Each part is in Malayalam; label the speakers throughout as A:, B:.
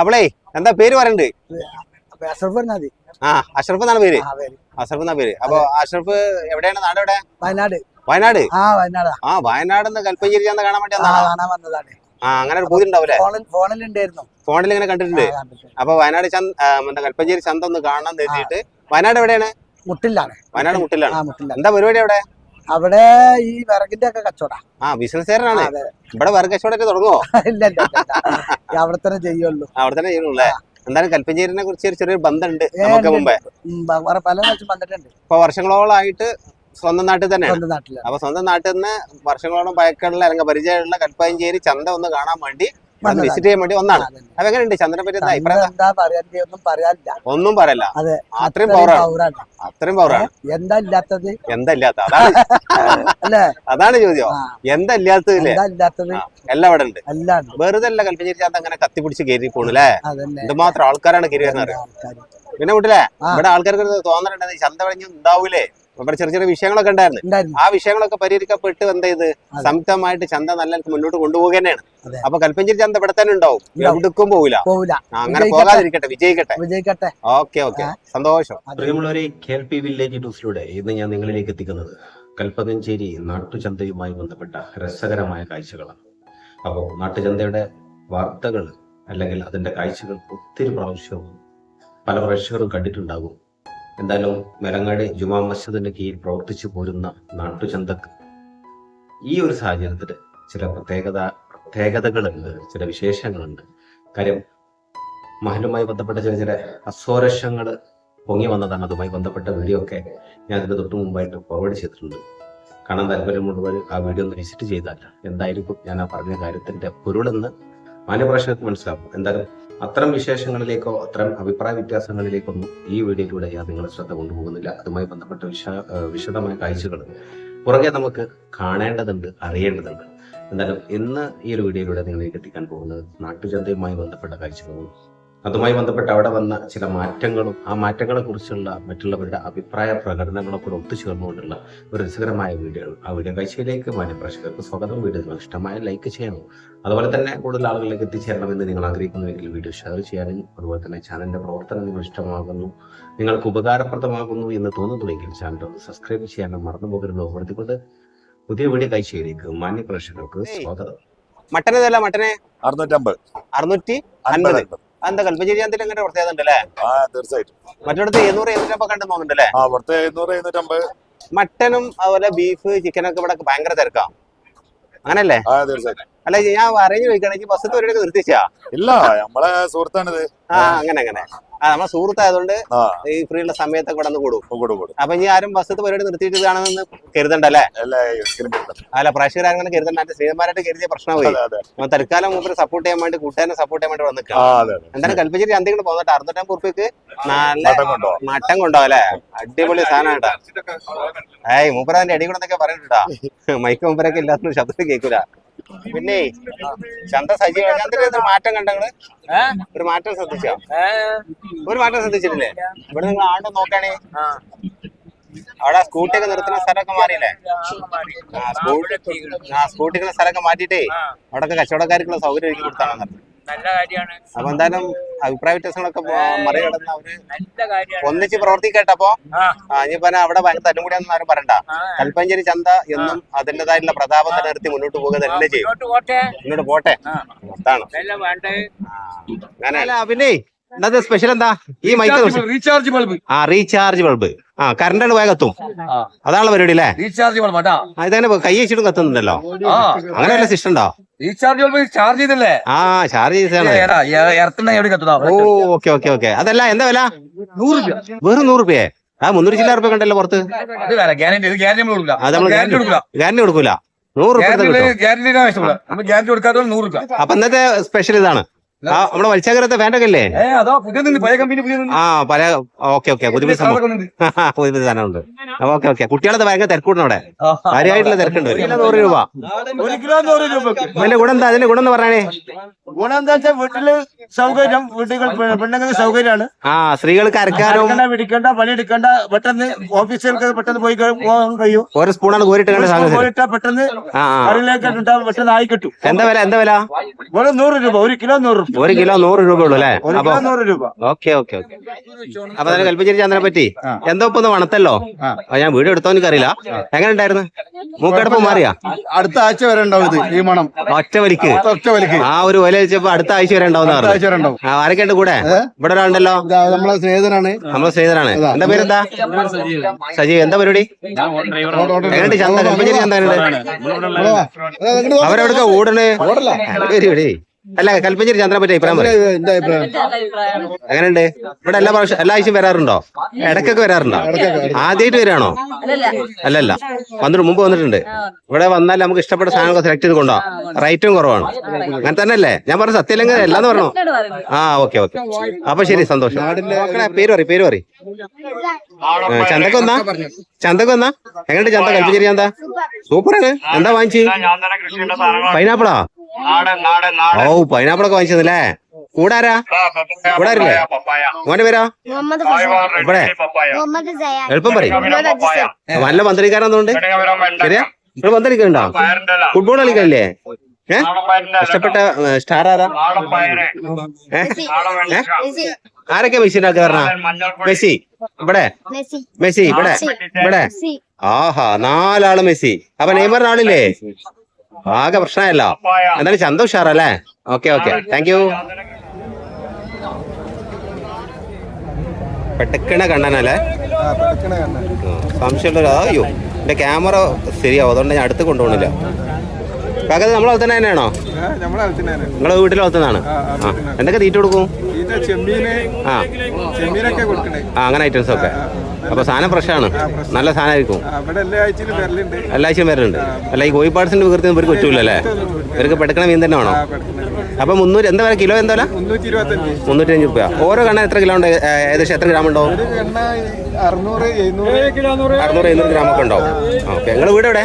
A: അവളേ എന്താ പേര് പറയണ്ട്? ആ അഷ്റഫ് എന്നാണ് പേര്? അഷ്റഫ് എന്നാ പേര്? അപ്പൊ അഷ്റഫ് എവിടെയാണ്? നാട് എവിടെ?
B: വയനാട്.
A: വയനാട്?
B: ആ വയനാടാ.
A: കൽപ്പഞ്ചേരി ചന്ത കാണാൻ വേണ്ടി
B: ആ
A: അങ്ങനെ ഒരു പൂതി ഉണ്ടാവില്ലേ
B: ഫോണിൽ
A: ഇങ്ങനെ കണ്ടിട്ടുണ്ട്. അപ്പൊ വയനാട് ചന്ത കൽപ്പഞ്ചേരി ചന്ത ഒന്ന് കാണാൻ തരുന്നിട്ട് വയനാട് എവിടെയാണ്?
B: മുട്ടിലാണ്.
A: വയനാട് മുട്ടിലാണ്. എന്താ പരിപാടി അവിടെ?
B: അവിടെ ഈ വിറകിന്റെ ഒക്കെ കച്ചവടം.
A: ആ ബിസിനസ്സുകാരനാണ്. ഇവിടെ വിറക് കച്ചവടമൊക്കെ തുടങ്ങുമോ
B: ഇല്ല അവിടെ തന്നെ ചെയ്യുള്ളൂ.
A: അവിടെ തന്നെ ചെയ്യുള്ളൂ എന്തായാലും കൽപ്പഞ്ചേരിനെ കുറിച്ച് ഒരു ചെറിയൊരു ബന്ധമുണ്ട് നമുക്ക് മുമ്പേ.
B: പല
A: ഇപ്പൊ വർഷങ്ങളോളായിട്ട് സ്വന്തം നാട്ടിൽ
B: തന്നെ
A: അപ്പൊ സ്വന്തം നാട്ടിൽ നിന്ന് വർഷങ്ങളോളം പഴക്കമുള്ള അല്ലെങ്കിൽ പരിചയമുള്ള കൽപ്പഞ്ചേരി ചന്ത ഒന്ന് കാണാൻ വേണ്ടി. വിസിറ്റ് ചെയ്യാൻ വേണ്ടി ഒന്നാണ് അപ്പൊ എങ്ങനെയുണ്ട്? ചന്ദ്രനെ പറ്റി എന്താ
B: പറയാൻ ഒന്നും പറയാനില്ല.
A: ഒന്നും പറയല്ല.
B: അതെ.
A: അത്രയും
B: പൗറാണ്
A: അത്രയും പവറാണ്
B: എന്താ ഇല്ലാത്തത്
A: എന്താ ഇല്ലാത്ത അതാണ്. അതാണ് ചോദ്യം. എന്താ
B: ഇല്ലാത്തത്
A: എല്ലാം അവിടെ ഉണ്ട്. വെറുതെ അല്ല കൽപ്പഞ്ചേരി ചന്ത അങ്ങനെ കത്തിപ്പിടിച്ച് കയറി പോണല്ലേ? എന്തുമാത്രം ആൾക്കാരാണ് കയറി വരുന്നത്. പിന്നെ വീട്ടിലെ ഇവിടെ ആൾക്കാർക്ക് തോന്നലുണ്ടെന്ന് ചന്ത കഴിഞ്ഞ് ഉണ്ടാവൂലേ? ഇവിടെ ചെറിയ ചെറിയ വിഷയങ്ങളൊക്കെ ഉണ്ടായിരുന്നു. ആ വിഷയങ്ങളൊക്കെ പരിഹരിക്കപ്പെട്ട് എന്ത് ചെയ്ത്. സംയുക്തമായിട്ട് ചന്ത നല്ല മുന്നോട്ട് കൊണ്ടുപോകുക തന്നെയാണ്. അപ്പൊ കൽപ്പഞ്ചേരി ചന്ത ഇവിടെ തന്നെ ഉണ്ടാവും.
B: ഉണ്ടാവും.
A: പോകില്ല പോവില്ല.
B: പോവില്ല.
A: അങ്ങനെ. പോകാതിരിക്കട്ടെ വിജയിക്കട്ടെ.
B: വിജയിക്കട്ടെ.
A: Okay okay. സന്തോഷം.
C: പ്രിയമുള്ളവരെ വില്ലേജ് ന്യൂസിലൂടെ ഇന്ന് ഞാൻ നിങ്ങളിലേക്ക് എത്തിക്കുന്നത് കൽപ്പഞ്ചേരി നാട്ടുചന്തയുമായി ബന്ധപ്പെട്ട രസകരമായ കാഴ്ചകളാണ്. അപ്പോൾ നാട്ടുചന്തയുടെ വാർത്തകൾ അല്ലെങ്കിൽ അതിന്റെ കാഴ്ചകൾ ഒത്തിരി പ്രാവശ്യവും പല പ്രേക്ഷകരും കണ്ടിട്ടുണ്ടാകും. എന്തായാലും മെലങ്ങാടി ജുമാ മസ്ജിദിന്റെ കീഴിൽ പ്രവർത്തിച്ചു പോരുന്ന നാട്ടുചന്തക്ക് ഈ ഒരു സാഹചര്യത്തിൽ ചില പ്രത്യേകത പ്രത്യേകതകളുണ്ട് ചില വിശേഷങ്ങളുണ്ട്. കാര്യം മഹലുമായി ബന്ധപ്പെട്ട ചില ചില അസ്വരക്ഷങ്ങൾ പൊങ്ങി വന്നതാണ്. അതുമായി ബന്ധപ്പെട്ട വീഡിയോ ഒക്കെ ഞാൻ അതിന് തൊട്ട് മുമ്പായിട്ട് ഫോർവേഡ് ചെയ്തിട്ടുണ്ട്. കാണാൻ താല്പര്യമുള്ളവർ ആ വീഡിയോ ഒന്ന് വിസിറ്റ് ചെയ്താൽ എന്തായിരിക്കും? ഞാൻ ആ പറഞ്ഞ കാര്യത്തിന്റെ പൊരുളെന്ന് മാന്യപ്രേക്ഷകർക്ക് മനസ്സിലാക്കും എന്തായാലും അത്തരം വിശേഷങ്ങളിലേക്കോ അത്തരം അഭിപ്രായ വ്യത്യാസങ്ങളിലേക്കൊന്നും ഈ വീഡിയോയിലൂടെ ഞാൻ നിങ്ങളെ ശ്രദ്ധ കൊണ്ടുപോകുന്നില്ല. അതുമായി ബന്ധപ്പെട്ട വിശ വിശദമായ കാഴ്ചകൾ പുറകെ നമുക്ക് കാണേണ്ടതുണ്ട് അറിയേണ്ടതുണ്ട്. എന്തായാലും ഇന്ന് ഈ ഒരു വീഡിയോയിലൂടെ നിങ്ങളിലേക്ക് എത്തിക്കാൻ പോകുന്നത് നാട്ടുചന്തയുമായി ബന്ധപ്പെട്ട കാഴ്ചകളും അതുമായി ബന്ധപ്പെട്ട് അവിടെ വന്ന ചില മാറ്റങ്ങളും ആ മാറ്റങ്ങളെ കുറിച്ചുള്ള മറ്റുള്ളവരുടെ അഭിപ്രായ പ്രകടനങ്ങളും കൂടെ ഒത്തുചേർന്നുകൊണ്ടുള്ള ഒരു രസകരമായ വീഡിയോ ആ വീഡിയോ കാഴ്ചയിലേക്ക് മാന്യപ്രേക്ഷകർക്ക് സ്വാഗതം വീഡിയോ നിങ്ങൾ ഇഷ്ടമായ ലൈക്ക് ചെയ്യണം അതുപോലെ തന്നെ കൂടുതൽ ആളുകളിലേക്ക് എത്തിച്ചേരണമെന്ന് നിങ്ങൾ ആഗ്രഹിക്കുന്നുവെങ്കിൽ വീഡിയോ ഷെയർ ചെയ്യാനും അതുപോലെ തന്നെ ചാനലിന്റെ പ്രവർത്തനം നിങ്ങൾ ഇഷ്ടമാകുന്നു നിങ്ങൾക്ക് ഉപകാരപ്രദമാകുന്നു എന്ന് തോന്നുന്നുവെങ്കിൽ ചാനൽ ഒന്ന് സബ്സ്ക്രൈബ് ചെയ്യാനും മറന്നു പോകരുത് ഓർമ്മപ്പെടുത്തിക്കൊണ്ട് പുതിയ വീഡിയോ കാഴ്ചയിലേക്ക് മാന്യപ്രേക്ഷകർക്ക് സ്വാഗതം.
A: മട്ടനെതല്ല മട്ടനെ?
D: അറുന്നൂറ്റമ്പത്.
A: അറുന്നൂറ്റി
D: അൻപത്.
A: എന്താ കൽപ്പഞ്ചേരി ചന്തയിൽ അങ്ങനെ പ്രത്യേകത ഉണ്ട് അല്ലേ
D: ആ തീർച്ചയായിട്ടും.
A: മറ്റിടത്ത് എഴുന്നൂറ് എഴുന്നൂറ്റമ്പത് കണ്ടു പോകുന്നുണ്ട് അല്ലേ
D: ആ പുറത്ത് എഴുന്നൂറ് എഴുന്നൂറ്റമ്പത്.
A: മട്ടനും അതുപോലെ ബീഫ് ചിക്കനൊക്കെ ഇവിടെ ഭയങ്കര തിരക്കാം. അങ്ങനല്ലേ?
D: ആ തീർച്ചയായിട്ടും.
A: അല്ല ഞാൻ അറിഞ്ഞു ചോദിക്കുകയാണെങ്കിൽ ബസ് പരിപാടിയൊക്കെ നിർത്തിച്ചാ?
D: ഇല്ല നമ്മളെ സുഹൃത്താണിത്.
A: ആ അങ്ങനെ അങ്ങനെ. നമ്മളെ സുഹൃത്തായതുകൊണ്ട് ഈ ഫ്രീ ഉള്ള സമയത്തൊക്കെ ഇവിടെ കൊടുക്കും കൂടും.
D: കൂടും കൂടും.
A: അപ്പൊ ഇനി ആരും ബസ് പരിപാടി നിർത്തിയിട്ട് ഇതാണെന്ന് കരുതണ്ടല്ലേ. അല്ല പ്രേക്ഷകർ അങ്ങനെ കരുതണ്ട. എന്റെ ശ്രീമാരായിട്ട് കരുതിയ പ്രശ്നമായി. തൽക്കാലം മൂപ്പര് സപ്പോർട്ട് ചെയ്യാൻ വേണ്ടി കൂട്ടുകാരനെ സപ്പോർട്ട് ചെയ്യാൻ വേണ്ടി
D: വന്നിട്ടുണ്ട്
A: വന്നിക്കാം എന്തായാലും കൽപ്പിച്ചിട്ട് എന്തെങ്കിലും പോകുന്നിട്ട് അറുന്നൂറ്റമ്പത് കുറിപ്പിക്ക് നല്ല
D: മട്ടം കൊണ്ടോ?
A: അല്ലേ? അടിപൊളി സാധനം കേട്ടാ ഏയ് മൂപ്പര അതിന്റെ അടി കൂടെ എന്നൊക്കെ പറഞ്ഞിട്ടാ മൈക്ക് മൂപ്പരൊക്കെ ഇല്ലാത്ത ശബ്ദത്തിൽ കേൾക്കൂല. പിന്നെ ചന്ത സജീവ ചന്തയിൽ ഒരു മാറ്റം കണ്ടങ്ങൾ? ഒരു മാറ്റം ശ്രദ്ധിച്ചോ? ഒരു മാറ്റം ശ്രദ്ധിച്ചിട്ടില്ലേ? ഇവിടെ നിങ്ങൾ ആണ്ട് നോക്കണേ. അവിടെ സ്കൂട്ടി ഒക്കെ നിർത്തുന്ന സ്ഥലമൊക്കെ മാറിയില്ലേ? ആ സ്കൂട്ടി ആ സ്കൂട്ടിക്കുള്ള സ്ഥലമൊക്കെ മാറ്റിയിട്ടേ അവിടെയൊക്കെ കച്ചവടക്കാർക്കുള്ള സൗകര്യം ഒരുക്കി കൊടുത്താണെന്ന് പറഞ്ഞു.
E: നല്ല കാര്യമാണ്.
A: അപ്പൊ എന്തായാലും അഭിപ്രായ വ്യത്യാസങ്ങളൊക്കെ മറികടന്ന് അവർ
E: നല്ല കാര്യമാണ്.
A: ഒന്നിച്ച് പ്രവർത്തിക്കട്ടപ്പോ
E: ആ.
A: ഇനിയിപ്പോ അവിടെ ഭയങ്കര കൂടി ആരും പറയണ്ട. കൽപ്പഞ്ചേരി ചന്ത എന്നും അതിന്റേതായിട്ടുള്ള പ്രതാപം നിലനിർത്തി മുന്നോട്ട് പോകുക തന്നെ ചെയ്യും.
E: മുന്നോട്ട് പോട്ടെ.
A: ഇങ്ങോട്ട് പോട്ടെ. അങ്ങനെ. പിന്നെ ഇന്നത്തെ സ്പെഷ്യൽ എന്താ? ഈ മൈക്ക്
F: റീചാർജ് ബൾബ്
A: ആ റീചാർജ് ബൾബ് ആ കറണ്ട് വേഗം കത്തും
F: അതാണ്
A: അതാണല്ലോ പരിപാടി അല്ലേ
F: റീചാർജ്
A: ഇതങ്ങനെ കൈ വെച്ചിട്ടും കത്തുന്നുണ്ടല്ലോ. അങ്ങനെയല്ല സിസ്റ്റം ഉണ്ടോ?
F: റീചാർജ് ചാർജ് ചെയ്തല്ലേ?
A: ആ ചാർജ് ചെയ്താണ് ഓ ഓക്കെ ഓക്കെ ഓക്കെ. അതല്ല എന്താ വില?
F: നൂറ്
A: വെറും നൂറ് രൂപയെ? ആ മുന്നൂറ് ചില്ല റുപ്യ കണ്ടല്ലോ പുറത്ത്.
F: ഗ്യാരണ്ടി
A: കൊടുക്കൂല. നൂറ്
F: രൂപ.
A: അപ്പൊ ഇന്നത്തെ സ്പെഷ്യൽ ഇതാണ്. ആ നമ്മുടെ
F: മത്സ്യകരത്തെ ഫാന്റൊക്കെ അല്ലേ
A: ആ പല ഓക്കെ ഓക്കെ പുതിയ പുതിയ സംഭവം
F: ഉണ്ട്.
A: പുതിയ പുതിയ സാധനമുണ്ട് ഓക്കെ ഓക്കെ കുട്ടികളത്തെ ഭയങ്കര തിരക്കുണ്ട് അവിടെ കാര്യമായിട്ടുള്ള തിരക്കുണ്ട് ഒരു കിലോ നൂറ് രൂപ അതിന്റെ ഗുണം എന്താ അതിന്റെ ഗുണം എന്ന് പറഞ്ഞേ
F: ഗുണം എന്താ വെച്ചാൽ വീട്ടിൽ സൗകര്യം വീട്ടുകൾ പെണ്ണുങ്ങൾക്ക് സൗകര്യമാണ്
A: ആ സ്ത്രീകൾക്ക് അരക്കാനും
F: പിടിക്കണ്ട പണിയെടുക്കണ്ട പെട്ടെന്ന് ഓഫീസുകൾക്ക് പെട്ടെന്ന് പോയി പോകാൻ കഴിയും
A: ഒരു സ്പൂണാണ് കോരിട്ട്
F: പോയിട്ടാ പെട്ടെന്ന് കറിയിലേക്ക് പെട്ടെന്ന് ആയി കിട്ടും
A: എന്താ വില എന്താ വില
F: വെറും നൂറ് രൂപ ഒരു കിലോ നൂറ് രൂപ
A: ഒരു കിലോ നൂറ് രൂപ ഉള്ളു അല്ലേ അപ്പൊ
F: നൂറ് രൂപ
A: ഓക്കെ ഓക്കെ ഓക്കെ അപ്പൊ അതിന് കൽപ്പിച്ചിരി ചന്ദ്രനെ പറ്റി. എന്തോ ഇപ്പൊ അപ്പൊ ഞാൻ വീട് എടുത്തോ എനിക്കറിയില്ല എങ്ങനെ ഉണ്ടായിരുന്നു മൂക്കടപ്പ് മാറിയാ
F: അടുത്ത ആഴ്ച വരെ ഉണ്ടാവും ഈ മണം
A: ഒറ്റ വലിക്ക്
F: ഒറ്റ വലിക്ക്
A: ആ ഒരു വില വെച്ചപ്പോ അടുത്ത ആഴ്ച വരെ
F: ഉണ്ടാവും
A: ആരൊക്കെ ഉണ്ട് കൂടെ? ഇവിടെ ഒരാളുണ്ടല്ലോ
F: നമ്മളെ സ്നേഹിതനാണ്
A: നമ്മളെ സ്നേഹിതനാണ്. എന്താ പേരെന്താ സജീവ് എന്താ പരിപാടി എങ്ങനെയുണ്ട് ചന്ത കൽപ്പിച്ചിരി ചന്ത അവരെവിടെ ഓടണേ ഓടല്ലേ വരി. അല്ല കൽപ്പഞ്ചേരി ചന്ദ്രനെ പറ്റി അഭിപ്രായം പറയും.
F: എന്റെ അഭിപ്രായം?
A: ഇവിടെ എല്ലാ പ്രാവശ്യം എല്ലാ ആഴ്ചയും വരാറുണ്ടോ? ഇടക്കൊക്കെ വരാറുണ്ടോ? ആദ്യമായിട്ട് വരാണോ അല്ലല്ല. വന്നിട്ട് മുമ്പ് വന്നിട്ടുണ്ട്. ഇവിടെ വന്നാൽ നമുക്ക് ഇഷ്ടപ്പെട്ട സാധനങ്ങൾ സെലക്ട് ചെയ്ത് കൊണ്ടോ റേറ്റും കുറവാണ്. അങ്ങനെ തന്നെ അല്ലേ ഞാൻ പറഞ്ഞ സത്യലങ്കര എല്ലാന്ന് പറഞ്ഞു? ആ ഓക്കെ ഓക്കെ അപ്പൊ ശരി സന്തോഷം. പേര് പറയും പേര് പറയും. ചന്തക്ക് വന്നാ? ചന്തക്ക് വന്നാ? എങ്ങനെയുണ്ട് ചന്ത? കൽപ്പിച്ചേരി ചന്ത? സൂപ്പറാണ്. എന്താ വാങ്ങിച്ചു? പൈനാപ്പിളാ? ഓ പൈനാപ്പിളൊക്കെ വാങ്ങിച്ചതല്ലേ? കൂടാരാ? കൂടാരില്ലേ? മോന്റെ പേരാ?
E: മുഹമ്മദ്
A: ഇവിടെ. എളുപ്പം പറയും. നല്ല പന്തളിക്കാരാന്നുണ്ട് ശരിയാ? ഇവിടെ പന്തളിക്കുന്നുണ്ടോ ഫുട്ബോൾ കളിക്കാനല്ലേ ഏ? ഇഷ്ടപ്പെട്ട സ്റ്റാർ ആരാ? ആരൊക്കെ മെസ്സിന്റെ പറഞ്ഞ? മെസ്സി. ഇവിടെ?
E: മെസ്സി.
A: ഇവിടെ? ഇവിടെ? ആഹാ നാലാൾ മെസ്സി. അപ്പൊ നെയ്മറിന് ആളില്ലേ? ആകെ പ്രശ്നമല്ല എന്തായാലും ചന്ത ഉഷാറല്ലേ ഓക്കെ ഓക്കെ. താങ്ക് യു പെട്ടക്കണ കണ്ണനല്ലേ? സംശയമുള്ള അയ്യോ എന്റെ ക്യാമറ ശരിയാവും അതുകൊണ്ട് ഞാൻ അടുത്ത് കൊണ്ടുപോകണില്ല. കാക്കത് നമ്മളെ നമ്മളെ തന്നെ തന്നെയാണോ? നിങ്ങളെ വീട്ടിലെ വളർത്തുന്നതാണ് ആ എന്തൊക്കെ തീറ്റ കൊടുക്കും? ആ. ആ അങ്ങനെ ഐറ്റംസ് ഒക്കെ. അപ്പൊ സാധനം ഫ്രഷാണ് നല്ല സാധനമായിരിക്കും.
F: എല്ലാ
A: ആഴ്ചയും വരലുണ്ട്. അല്ല ഈ കോഴിപ്പാട്സിന്റെ വികൃതി ഇവർക്ക് പറ്റൂലല്ലേ? ഇവർക്ക് പെടുക്കണ മീൻ തന്നെ വേണോ അപ്പൊ മുന്നൂറ്റി എന്താ പറയുക കിലോ എന്താ
F: മുന്നൂറ്റി
A: അഞ്ച് രൂപ ഓരോ കണ്ണ എത്ര കിലോ ഉണ്ട്? ഏകദേശം എത്ര ഗ്രാം
F: ഉണ്ടോ അറുന്നൂറ് എഴുന്നൂറ്. കിലോന്നൂറ്
A: അറുന്നൂറ്. എഴുന്നൂറ് ഗ്രാം ഒക്കെ ഉണ്ടോ ഓക്കെ. ഞങ്ങൾ വീട് എവിടെ?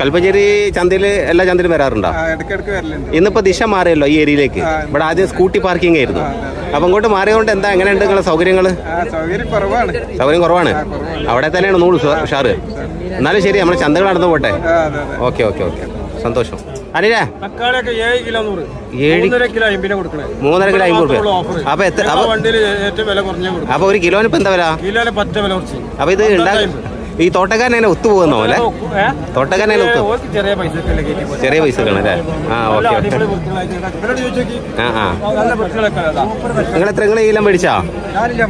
A: കൽപ്പഞ്ചേരി ചന്തയിൽ എല്ലാ ചന്തയിലും വരാറുണ്ടോ? ഇന്നിപ്പോ ദിശ മാറിയല്ലോ ഈ ഏരിയയിലേക്ക്. ഇവിടെ ആദ്യം സ്കൂട്ടി പാർക്കിംഗ് ആയിരുന്നു. അപ്പൊ ഇങ്ങോട്ട് മാറിയതുകൊണ്ട് എന്താ എങ്ങനെയുണ്ട് നിങ്ങളുടെ സൗകര്യങ്ങൾ
F: ആ സൗകര്യം കുറവാണ്.
A: കുറവാണ്? അവിടെ തന്നെയാണ് നൂറ് ഉഷാ- ഉഷാറ്. എന്നാലും ശരി നമ്മൾ ചന്തകൾ നടന്നു പോട്ടെ. Okay okay okay. സന്തോഷം. അനിലേ
F: തക്കാളിയൊക്കെ ഏഴ് കിലോ നൂറ്.
A: ഏഴ്
F: കിലോ അമ്പതിനെ കൊടുക്കണേ.
A: മൂന്നര കിലോ അമ്പത് രൂപ അപ്പൊ എത്ര അപ്പൊ
F: വണ്ടിയിൽ ഏറ്റവും വില കുറഞ്ഞ കൊടുക്കും.
A: അപ്പൊ ഒരു കിലോന് ഇപ്പൊ എന്താ വില?
F: കിലോന് പത്ത് വില കുറച്ച്.
A: അപ്പൊ ഇത് ഉണ്ടാകും ഈ തോട്ടക്കാരൻ ഒത്തു പോകുന്നോ അല്ലേ? തോട്ടക്കാരൻ ഒത്തു
F: ചെറിയ പൈസ
A: ചെറിയ പൈസ അല്ലേ? ആ ഓക്കെ. നിങ്ങൾ എത്ര നിങ്ങൾ കിലോ മേടിച്ചാ?
F: കിലോ.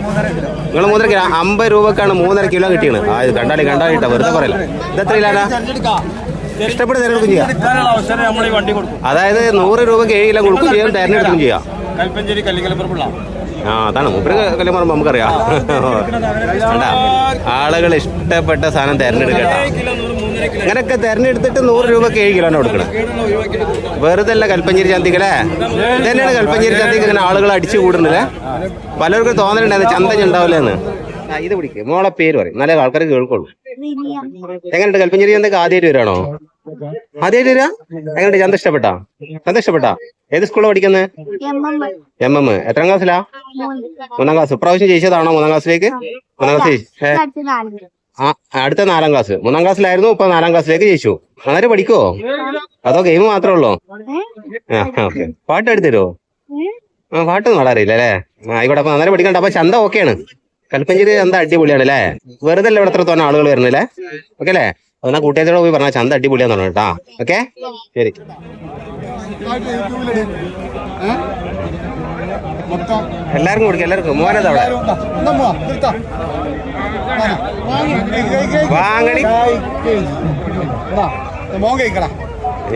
A: നിങ്ങൾ മൂന്നര കിലോ അമ്പത് രൂപക്കാണ് മൂന്നര കിലോ കിട്ടിയത്. ആ ഇത് കണ്ടാളി കണ്ടാളിട്ടാ വെറുതെ പറയല ഇത് എത്ര കിലോനാ ഇഷ്ടപ്പെട്ട് തിരഞ്ഞെടുക്കും ചെയ്യാം. അതായത് നൂറ് രൂപയ്ക്ക് ഏഴ് കിലോ കൊടുക്കും ചെയ്യാം തിരഞ്ഞെടുക്കും ചെയ്യാം.
F: കൽപ്പഞ്ചേരി
A: ആ അതാണ്. മൂപ്പര് കല്യാണം പറയുമ്പോൾ നമുക്കറിയാം. ആളുകൾ ഇഷ്ടപ്പെട്ട സാധനം തെരഞ്ഞെടുക്കട്ടെ അങ്ങനെയൊക്കെ തെരഞ്ഞെടുത്തിട്ട് നൂറ് രൂപക്ക് ഏഴ് കിലോ കൊടുക്കണം. വെറുതെ അല്ല കൽപ്പഞ്ചേരി ചന്തിക്കല്ലേ ഇതന്നെയാണ് കൽപ്പഞ്ചേരി ചന്തിക്ക് ഇങ്ങനെ ആളുകൾ അടിച്ചു കൂടുന്നില്ലേ പലർക്കും തോന്നലുണ്ടായിരുന്നു ചന്തഞ്ഞുണ്ടാവില്ലെന്ന് ഇത് പിടിക്ക്. മോളെ പേര് പറയും. നല്ല ആൾക്കാർ കേൾക്കുള്ളൂ. എങ്ങനെയുണ്ട്? കൽപ്പഞ്ചേരി ചന്തക്ക് ആദ്യമായിട്ട് വരാണോ ആദ്യമായിട്ട് വരാ എങ്ങനെയുണ്ട്? ചന്ത ഇഷ്ടപ്പെട്ടാ? ചന്ത ഇഷ്ടപ്പെട്ടാ? ഏത് സ്കൂളിൽ പഠിക്കുന്നത് എം എം എത്രാം ക്ലാസ്സിലാ മൂന്നാം ക്ലാസ് ഇപ്രാവശ്യം ജയിച്ചതാണോ മൂന്നാം ക്ലാസ്സിലേക്ക് മൂന്നാം ക്ലാസ് ആ, അടുത്ത നാലാം ക്ലാസ് മൂന്നാം ക്ലാസ്സിലായിരുന്നു ഇപ്പൊ നാലാം ക്ലാസ്സിലേക്ക് ജയിച്ചു. നന്നായിട്ട് പഠിക്കോ അതോ ഗെയിം മാത്രമേ ഉള്ളോ? ഓക്കെ. പാട്ട് എടുത്തരുമോ ആ പാട്ടൊന്നും പാടാറിയില്ല അല്ലേ? ആ അപ്പൊ നന്നായി പഠിക്കണ്ട. അപ്പൊ ചന്ത ഓക്കെയാണ് കൽപ്പഞ്ചേരി ചന്ത അടിപൊളിയാണ് അല്ലേ വെറുതെ അല്ല ഇവിടെ എത്ര ആളുകൾ വരുന്നില്ലേ? ഓക്കെ അല്ലേ അതെന്നാ കൂട്ടുകാരോട് പോയി പറഞ്ഞ ചന്ത അടിപൊളിയാന്ന് പറഞ്ഞു കേട്ടാ. ഓക്കെ? ശരി. എല്ലാവർക്കും കൊടുക്കും എല്ലാവർക്കും. മോനത് അവിടെ? വാങ്ങണി.
F: മോൻ കഴിക്കടാ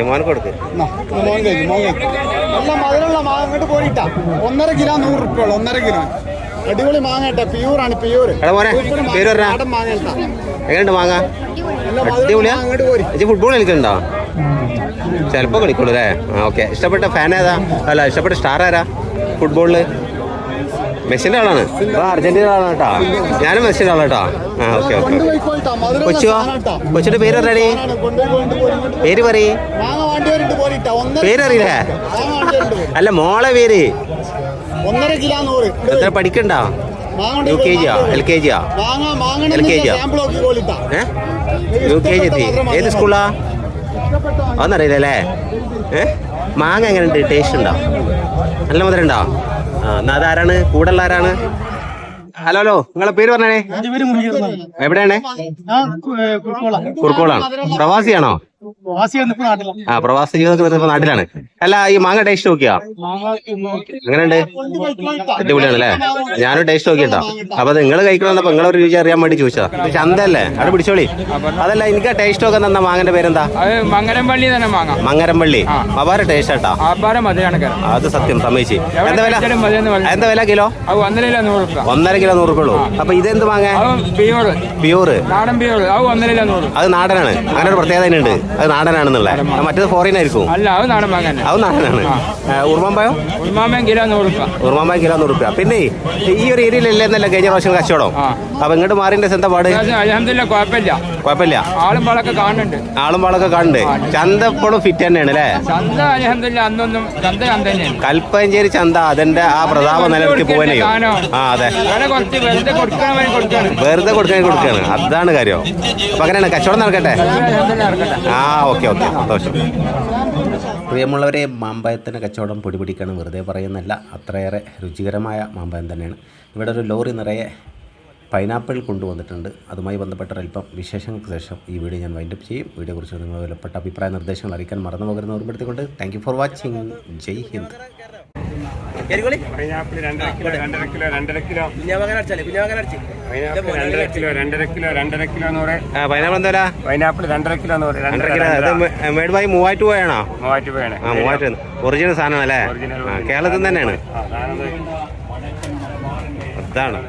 A: മോനെ കൊടുക്ക്.
F: മോൻ കഴിക്കും മോൻ കഴിക്കും നല്ല മധുരമുള്ള അങ്ങോട്ട് പോയിട്ടാ ഒന്നര കിലോ നൂറ് റുപ്യ ഒന്നര കിലോ. അടിപൊളി മാങ്ങ കേട്ടോ. പ്യൂർ മാങ്ങ കേട്ടാ.
A: എങ്ങനെയുണ്ട്
F: നല്ല
A: അടിപൊളിയാ? ഫുട്ബോൾ കളിക്കുന്നുണ്ടോ? ചിലപ്പോ കളിക്കുള്ളൂ അല്ലേ? ഓക്കെ. ഇഷ്ടപ്പെട്ട ഫാൻ ഏതാ? അല്ല ഇഷ്ടപ്പെട്ട സ്റ്റാർ ആരാ? ഫുട്ബോളിൽ മെസ്സിന്റെ ആളാണ്. ആ അർജന്റീന ആളാണ് കേട്ടോ. ഞാനും മെസ്സിന്റെ ആളാണ് കേട്ടോ. ആ ഓക്കെ ഓക്കെ കൊച്ചുവാ
F: സാധനം
A: കൊച്ചിന്റെ പേര്
F: ഇങ്ങോട്ട്
A: പേര് പറയ്.
F: മാങ്ങ
A: പേരറിയില്ലേ?
F: മാങ്ങ
A: അല്ല മോളെ പേര്.
F: ഒന്നര കിലോ നൂറ്.
A: എത്ര പഠിക്കണ്ട?
F: മാങ്ങ
A: യു കെ ജിയാ എൽ കെ ജിയാ
F: മാങ്ങ കെ
A: LKG യാ?
F: സാമ്പിൾ നോക്കി കോളിട്ടാ
A: ഏ? യു കെ ജി എത്തി. ഏത് സ്കൂളാ അതൊന്നറിയില്ലല്ലേ? ഏ? മാങ്ങ എങ്ങനെയുണ്ട്? ടേസ്റ്റ് ഉണ്ടോ? നല്ല മധുരം ഉണ്ടോ ആ എന്നാ അതാരാണ്? കൂടെ ഉള്ള ആരാണ്? ഹലോ ഹലോ നിങ്ങളെ പേര് പറഞ്ഞേ എവിടെയാണ്? കുർക്കോളാണ് പ്രവാസിയാണോ? ആ പ്രവാസി ജീവിതമൊക്കെ നാട്ടിലാണ്. അല്ല ഈ മാങ്ങ ടേസ്റ്റ് നോക്കിയാ? എങ്ങനെയുണ്ട്? അടിപൊളിയാണ് അല്ലേ ഞാനും ടേസ്റ്റ് നോക്കിട്ടോ അപ്പൊ നിങ്ങൾ കഴിക്കണമെന്നപ്പോ നിങ്ങളെ ഒരു രുചി അറിയാൻ വേണ്ടി ചോദിച്ചാ ചന്തല്ലേ അവിടെ പിടിച്ചോളി. അതല്ല എനിക്ക് ടേസ്റ്റ് ഒക്കെ തന്ന മാങ്ങന്റെ പേരെന്താ?
G: അത് മംഗലംപള്ളി തന്നെ മാങ്ങ.
A: മങ്ങരമ്പള്ളി. അപാര ടേസ്റ്റ് ആട്ടാ. അത് സത്യം സമ്മതിച്ച്. എന്താ വില. എന്താ വില കിലോ?
G: ഒന്നര കിലോ നൂറ് രൂപ.
A: ഒന്നര കിലോ നൂറ് ഉള്ളൂ അപ്പൊ ഇതെന്ത് മാങ്ങ? പ്യൂർ
G: നാടൻ പ്യൂർ അത്
A: നാടനാണ്. അങ്ങനെ ഒരു പ്രത്യേകത ഉണ്ട് അത് നാടനാണെന്നുള്ളത് മറ്റേത് ഫോറിൻ ആയിരിക്കും.
G: അല്ല അത് നാടൻ വാങ്ങാൻ
A: അത് നാടനാണ്. ഉറുമാമ്പയോ
G: ഉൾമാമയും കിലോ നൂറ് രൂപ.
A: ഉറുമാമ്പയം കിലോ നൂറ് രൂപ. പിന്നെ ഈ ഒരു ഏരിയയിലല്ലേ എന്നല്ല കഴിഞ്ഞ പ്രാവശ്യം കച്ചവടം? അപ്പൊ ഇങ്ങോട്ട് മാറിന്റെ എന്താ പാട്?
G: അലഹമില്ല കുഴപ്പമില്ല.
A: കുഴപ്പമില്ല.
G: ആളും പാളൊക്കെ കാണുന്നുണ്ട്.
A: ആളും പാളൊക്കെ കാണുന്നുണ്ട്. ചന്ത എപ്പോഴും ഫിറ്റ് തന്നെയാണ് അല്ലേ?
G: ചന്ത അലഹമില്ല അന്നൊന്നും ചന്ത ചന്ത തന്നെയാണ്.
A: കൽപ്പഞ്ചേരി ചന്ത അതിന്റെ ആ പ്രതാപ നിലനിർത്തി പോകാനെയോ ആ അതെ.
G: വെറുതെ
A: കൊടുക്കാൻ കൊടുക്കാണ്. അതാണ് കാര്യം. അപ്പൊ അങ്ങനെയാണ്. കച്ചവടം നടക്കട്ടെ?
G: ഇറക്കട്ടെ
A: ആ ഓക്കെ ഓക്കെ. സന്തോഷം.
C: പ്രിയമുള്ളവരെ മാമ്പഴത്തിന് കച്ചവടം പൊടിപിടിക്കാണ് വെറുതെ പറയുന്നല്ല. അത്രയേറെ രുചികരമായ മാമ്പഴം തന്നെയാണ്. ഇവിടെ ഒരു ലോറി നിറയെ പൈനാപ്പിൾ കൊണ്ടുവന്നിട്ടുണ്ട്. അതുമായി ബന്ധപ്പെട്ട അല്പം വിശേഷങ്ങൾക്ക് ശേഷം ഈ വീഡിയോ ഞാൻ വൈൻഡപ്പ് ചെയ്യും. വീഡിയോയെക്കുറിച്ച് നിങ്ങൾ വിലപ്പെട്ട അഭിപ്രായ നിർദ്ദേശങ്ങൾ അറിയിക്കാൻ മറന്നു പോകരുന്ന ഓർമ്മപ്പെടുത്തിക്കൊണ്ട് thank you for watching Jai Hind.
H: Pineapple രണ്ടര കിലോ രണ്ടര കിലോ രണ്ടര കിലോ. രണ്ടര കിലോ രണ്ടര കിലോ
A: ആ പൈനാപ്പിൾ എന്താ
H: പൈനാപ്പിൾ രണ്ടര കിലോ എന്ന്
A: രണ്ടര കിലോ. മേഡ് ബൈ മൂവാറ്റ് പോയാണോ
H: മൂവായിട്ട് രൂപയാണ്
A: ആ മൂവാറ്റ് ഒറിജിനൽ സാധനം അല്ലേ. കേരളത്തിൽ തന്നെയാണ്. അതാണ്.